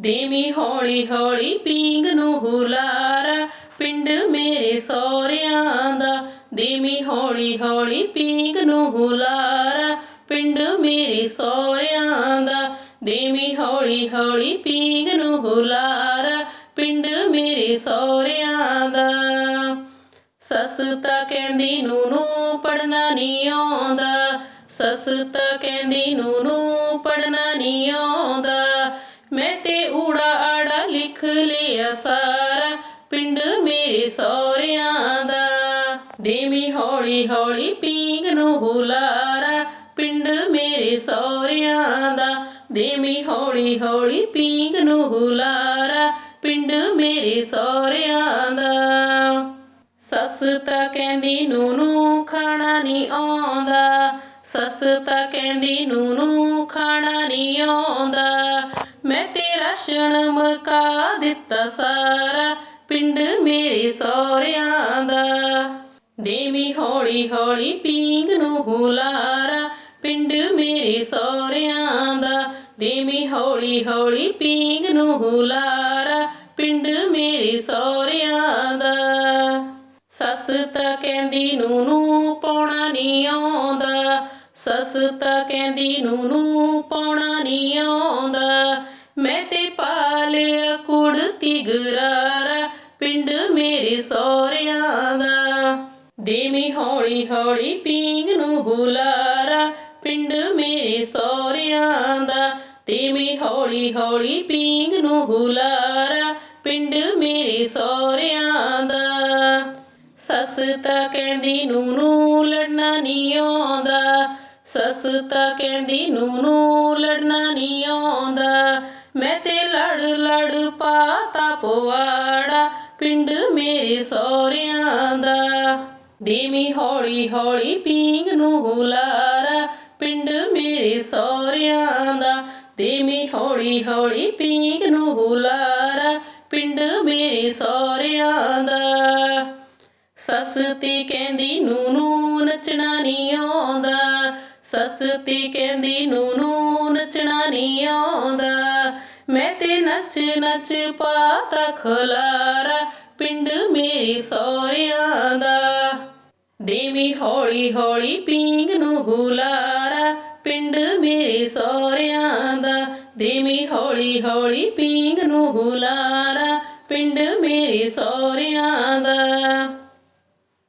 ਦੇਵੀ ਹੌਲੀ ਹੌਲੀ ਪੀਂਗ ਨੂੰ ਹੁਲਾਰਾ, ਪਿੰਡ ਮੇਰੇ ਸੋਹਰਿਆਂ ਦਾ। ਦੇਵੀ ਹੌਲੀ ਹੌਲੀ ਪੀਂਗ ਨੂੰ ਹੁਲਾਰਾ, ਪਿੰਡ ਮੇਰੇ ਸਹੁਰਿਆਂ ਦਾ। ਦੇਵੀ ਹੌਲੀ ਹੌਲੀ ਪੀਂਗ ਨੂੰ ਹੁਲਾਰਾ, ਪਿੰਡ ਮੇਰੇ ਸਹੁਰਿਆਂ ਦਾ। ਸੱਸ ਤਾਂ ਕਹਿੰਦੀ ਨੂੰ ਨੂੰ ਪੜਨਾ ਨਹੀਂ ਆਉਂਦਾ। ਸੱਸ ਤਾਂ ਕਹਿੰਦੀ ਨੂੰ ਨੂੰ ਪੜਨਾ ਨਹੀਂ ਆਉਂਦਾ। ਆੜਾ ਲਿਆ ਸਾਰਾ, ਪਿੰਡ ਮੇਰੇ ਸਹੁਰਿਆਂ ਦਾ। ਦੇਵੀ ਹੌਲੀ ਹੌਲੀ ਪੀਂਗ ਨੂੰ ਹੁਲਾਰਾ, ਪਿੰਡ ਮੇਰੇ ਸਹੁਰਿਆਂ ਦਾ। ਦੇਵੀ ਹੌਲੀ ਹੌਲੀ ਪੀਂਗ ਨੂੰ ਹੁਲਾਰਾ, ਪਿੰਡ ਮੇਰੇ ਸਹੁਰਿਆਂ ਦਾ। ਸੱਸ ਤਾਂ ਕਹਿੰਦੀ ਨੂੰ ਨੂੰ ਖਾਣਾ ਨਹੀਂ ਆਉਂਦਾ। ਸੱਸ ਤਾਂ ਕਹਿੰਦੀ ਨੂੰ ਨੂੰ ਖਾਣਾ ਨਹੀਂ ਆਉਂਦਾ। ਮੈਂ ਤੇ ਰਾਸ਼ਨ ਮਕਾ ਦਿੱਤਾ ਸਾਰਾ, ਪਿੰਡ ਮੇਰੇ ਸਹੁਰਿਆਂ ਦਾ। ਦੇਵੀ ਹੌਲੀ ਹੌਲੀ ਪੀਂਗ ਨੂੰ ਹੁਲਾਰਾ, ਪਿੰਡ ਮੇਰੇ ਸਹੁਰਿਆਂ ਦਾ। ਦੇਵੀ ਹੌਲੀ ਹੌਲੀ ਪੀਂਗ ਨੂੰ ਹੁਲਾਰਾ, ਪਿੰਡ ਮੇਰੇ ਸਹੁਰਿਆਂ ਦਾ। ਸੱਸ ਤਾਂ ਕਹਿੰਦੀ ਨੂੰ ਨੂੰ ਪਾਉਣਾ ਨਹੀਂ ਆਉਂਦਾ। ਸੱਸ ਤਾਂ ਕਹਿੰਦੀ ਨੂੰ ਨੂੰ ਪਾਉਣਾ ਨਹੀਂ ਆਉਂਦਾ। ਮੈਂ ਤੇ ਪਾਲਿਆ ਕੁੜਤੀ ਗਰਾਰਾ ਪਿੰਡ ਮੇਰੇ ਸਹੁਰਿਆਂ ਦਾ। ਦੇਵੀ ਹੌਲੀ ਹੌਲੀ ਪੀਂਗ ਨੂੰ ਹੁਲਾਰਾ ਪਿੰਡ ਮੇਰੇ ਸਹੁਰਿਆਂ ਦਾ। ਦੇਵੀ ਹੌਲੀ ਹੌਲੀ ਪੀਂਗ ਨੂੰ ਹੁਲਾਰਾ ਪਿੰਡ ਮੇਰੇ ਸਹੁਰਿਆਂ ਦਾ। ਸੱਸ ਤਾਂ ਕਹਿੰਦੀ ਨੂੰ ਨੂੰ ਲੜਨਾ ਨਹੀਂ ਆਉਂਦਾ। ਸੱਸ ਤਾਂ ਕਹਿੰਦੀ ਨੂੰ ਨੂੰ ਲੜਨਾ ਨਹੀਂ ਲੜ ਪਾਤਾ ਪਿੰਡ ਮੇਰੇ ਸਹੁਰਿਆਂ ਦਾ। ਦੇਵੀ ਹੌਲੀ ਹੌਲੀ ਪੀਂਗ ਨੂੰ ਹੁਲਾਰਾ, ਪਿੰਡ ਮੇਰੇ ਸਹੁਰਿਆਂ ਦਾ। ਦੇਵੀ ਹੌਲੀ ਹੌਲੀ ਪੀਂਗ ਨੂੰ ਹੁਲਾਰਾ, ਪਿੰਡ ਮੇਰੇ ਸਹੁਰਿਆਂ ਦਾ। ਸੱਸ ਤੇ ਕਹਿੰਦੀ ਨੂੰ ਨੂੰ ਨੱਚਣਾ ਨਹੀਂ ਆਉਂਦਾ ਸੱਸ ਤੇ ਕਹਿੰਦੀ ਨੂੰ ਨੱਚ ਨੱਚ ਪਾਤਾ ਖਲਾਰਾ, ਪਿੰਡ ਮੇਰੇ ਸਹੁਰਿਆਂ ਦਾ। ਦੇਵੀ ਹੌਲੀ ਹੌਲੀ ਪੀਂਗ ਨੂੰ ਹੁਲਾਰਾ, ਪਿੰਡ ਮੇਰੇ ਸਹੁਰਿਆਂ ਦਾ। ਦੇਵੀ ਹੌਲੀ ਹੌਲੀ ਪੀਂਗ ਨੂੰ ਹੁਲਾਰਾ, ਪਿੰਡ ਮੇਰੇ ਸਹੁਰਿਆਂ ਦਾ।